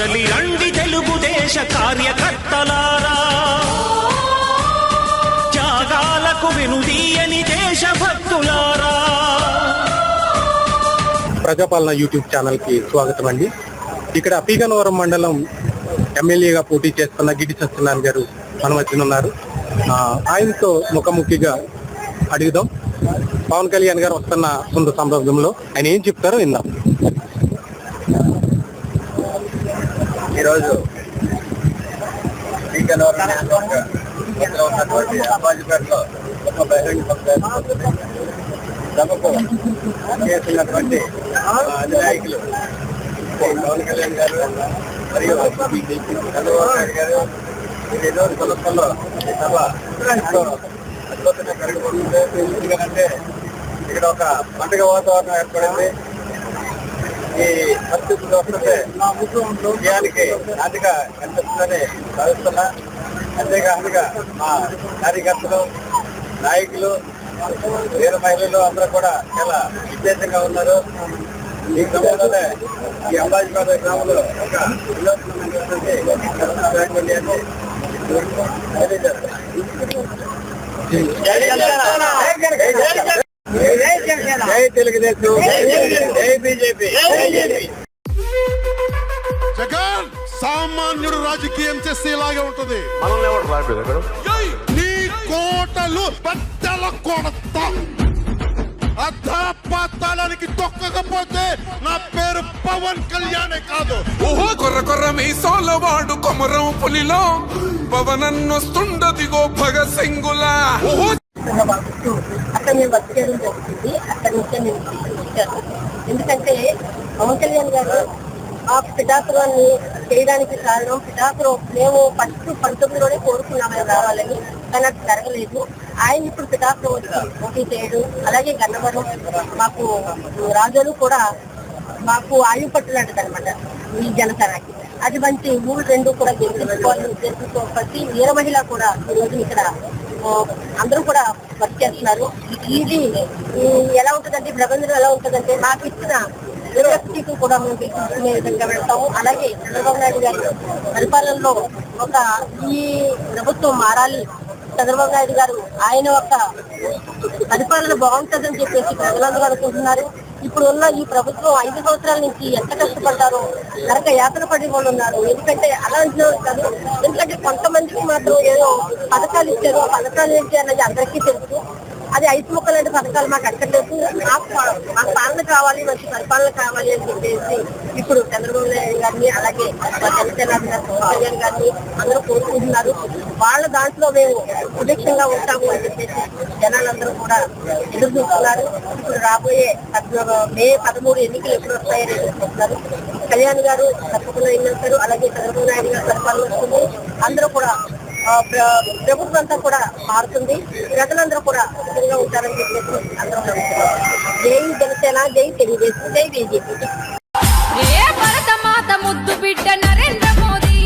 కదలి రండి తెలుగుదేశ కార్యకర్తలారా. త్యాగాలకు వెనుదీయని దేశభక్తులారా. ప్రజాపాలన యూట్యూబ్ ఛానల్కి స్వాగతం అండి. ఇక్కడ పీగనవరం మండలం ఎమ్మెల్యేగా పోటీ చేస్తున్న గిడి సత్యనారాయణ గారు మన మధ్యన ఉన్నారు ఆయనతో ముఖాముఖిగా అడుగుదాం. పవన్ కళ్యాణ్ గారు వస్తున్న సొంత సందర్భంలో ఆయన ఏం చెప్తారో విందాం. ఈరోజు శ్రీకాకుళం నియోజకవర్గ ఉన్నటువంటి అబ్బాజీపేటలో ఒక బహిరంగ సభకు చేస్తున్నటువంటి ఆ, అధినాయకులు పవన్ కళ్యాణ్ గారు మరియు చంద్రబాబు నాయుడు గారు ఈ సందర్భంలో ఈ సభ అద్భుతంగా జరగబోతుంది ఎందుకంటే ఇక్కడ ఒక పండుగ వాతావరణం ఏర్పడింది. ఈ పరిస్థితులు వస్తుంటే విజయానికి నాటిగా కనిపిస్తుందని భావిస్తున్నా. అంతేకాకుండా మా కార్యకర్తలు నాయకులు వీర మహిళలు అందరూ కూడా చాలా విశేషంగా ఉన్నారు. ఈ క్రమంలోనే ఈ అంబాజీపేట గ్రామంలో ఒక వినూత్నమైనటువంటి కళ్యాణి జై తెలుగుదేశం జై బీజేపీ జగన్ సామాన్యుడు రాజకీయం చేస్తే ఇలాగే ఉంటది. నీ కోటలు బద్దల కొడత. అధాపాతాళానికి తొక్కకపోతే నా పేరు పవన్ కళ్యాణే కాదు. ఓహో కొర్ర కొర్ర మీసాల వాడు కొమరం పులిలో. పవనన్నొస్తుండదిగో భగత్ సింగులా. ఓహో చేస్తున్న పంపిస్తూ అక్కడ మేము వర్క్ చేయడం జరుగుతుంది. అక్కడ నుంచే నేను వచ్చాను ఎందుకంటే పవన్ కళ్యాణ్ గారు ఆ పిఠాపురాన్ని చేయడానికి కారణం పిఠాపురం మేము ఫస్ట్ పంతొమ్మిదిలోనే కోరుకున్నాము రావాలని కానీ అది జరగలేదు. ఆయన ఇప్పుడు పిఠాపురం వచ్చి పోటీ చేయడం అలాగే గన్నవరం మాకు రాజులు కూడా మాకు ఆయువు పట్టులాంటిది అనమాట ఈ జనసేనకి అది మంచి ఊరు రెండు కూడా గెలిపించుకోవాలని ఉద్దేశంతో ప్రతి వీర మహిళ కూడా ఈ రోజు ఇక్కడ అందరూ కూడా వర్క్ చేస్తున్నారు. ఇది ఎలా ఉంటుందంటే ప్రబంధం ఎలా ఉంటుందంటే నాకు ఇచ్చిన యూనివర్సిటీకి కూడా మేము తీసుకునే విధంగా వెళ్తాము. అలాగే చంద్రబాబు నాయుడు గారి పరిపాలనలో ఒక ఈ ప్రభుత్వం మారాలి. చంద్రబాబు నాయుడు గారు ఆయన యొక్క పరిపాలన బాగుంటుందని చెప్పేసి ప్రజలందరూ అనుకుంటున్నారు. ఇప్పుడు ఉన్న ఈ ప్రభుత్వం ఐదు సంవత్సరాల నుంచి ఎంత కష్టపడ్డారో నరక యాతన పడి వాళ్ళు ఉన్నారు. ఎందుకంటే అలా అంటున్నారు కాదు. ఎందుకంటే కొంతమందికి మాత్రం ఏదో పథకాలు ఇచ్చారు. పథకాలు ఏంటి అన్నది అందరికీ తెలుసు. అది ఐదు మొక్కలు లాంటి పథకాలు మాకు అక్కర్లేదు మాకు మాకు పాలన కావాలి మంచి పరిపాలన కావాలి అని చెప్పేసి ఇప్పుడు చంద్రబాబు నాయుడు గారిని అలాగే జనసేన కళ్యాణ్ గారిని అందరూ కోరుకుంటున్నారు. వాళ్ళ దాంట్లో మేము సుభిక్షంగా ఉంటాము అని చెప్పేసి జనాలందరూ కూడా ఎదురు చూస్తున్నారు. ఇప్పుడు రాబోయే మే పదమూడు ఎన్నికలు ఎప్పుడు వస్తాయని చూస్తున్నారు కళ్యాణ్ గారు తప్పకుండా ఎన్నికలు అలాగే చంద్రబాబు నాయుడు గారు పరిపాలన వస్తుంది. అందరూ కూడా ప్రభుత్వం అంతా కూడా మారుతుంది. ప్రజలందరూ కూడా సుఖంగా ఉంటారని చెప్పేసి అందరూ నమ్ముతున్నారు జై జనసేన జై తెలుగుదేశం జై బీజేపీ. ముద్దు బిడ్డ నరేంద్ర మోదీ?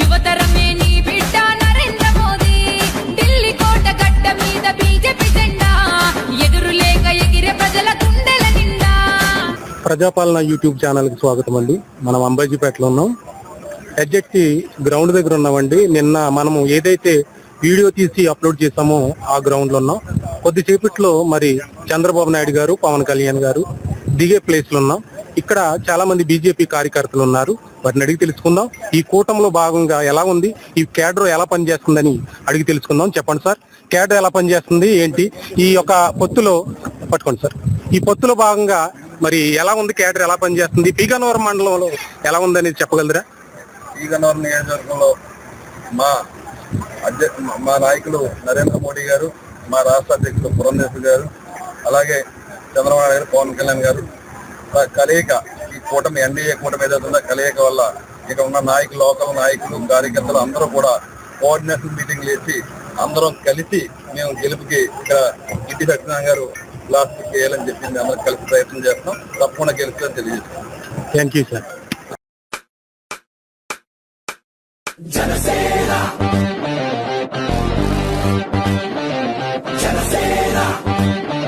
యువతరమే నీ బిడ్డ నరేంద్ర మోదీ. ఢిల్లీ కోట గడ్డ మీద బీజేపీ జెండా. ఎదురు లేక ఎగిరే ప్రజల గుండెల నిండా. ప్రజాపాలన యూట్యూబ్ ఛానల్కి స్వాగతం అండి. మనం అంబాజీపేటలో ఉన్నాం. ఎడ్జెక్టి గ్రౌండ్ దగ్గర ఉన్నామండి. నిన్న మనము ఏదైతే వీడియో తీసి అప్లోడ్ చేసామో ఆ గ్రౌండ్లో ఉన్నాం. కొద్దిసేపట్లో మరి చంద్రబాబు నాయుడు గారు పవన్ కళ్యాణ్ గారు దిగే ప్లేస్లో ఉన్నాం. ఇక్కడ చాలా మంది బీజేపీ కార్యకర్తలు ఉన్నారు. వారిని అడిగి తెలుసుకుందాం. ఈ కూటమిలో భాగంగా ఎలా ఉంది? ఈ కేడర్ ఎలా పనిచేస్తుందని అడిగి తెలుసుకుందాం. చెప్పండి సార్. కేడర్ ఎలా పనిచేస్తుంది? ఏంటి? ఈ యొక్క పొత్తులో పట్టుకోండి సార్. ఈ పొత్తులో భాగంగా మరి ఎలా ఉంది? కేడర్ ఎలా పనిచేస్తుంది? పీగనవరం మండలంలో ఎలా ఉందనేది చెప్పగలరా? ఈగనూరు నియోజకవర్గంలో మా అధ్య మా నాయకులు నరేంద్ర మోడీ గారు మా రాష్ట్ర అధ్యక్షులు పురంధేశ్వరి గారు అలాగే చంద్రబాబు నాయుడు గారు పవన్ కళ్యాణ్ గారు. కలయిక ఈ కూటమి ఎన్డీఏ కూటమి ఏదైతుందో కలయిక వల్ల ఇక ఉన్న నాయకులు లోకల్ నాయకులు కార్యకర్తలు అందరూ కూడా కోఆర్డినేషన్ మీటింగ్లు వేసి అందరం కలిసి మేము గెలుపుకి ఇక్కడ ఇంటి సత్యనారాయణ గారు లాస్ట్ చేయాలని చెప్పింది అందరం కలిసి ప్రయత్నం చేస్తాం తప్పకుండా గెలుస్తుందని తెలియజేస్తాం thank you sir Genocida. Genocida.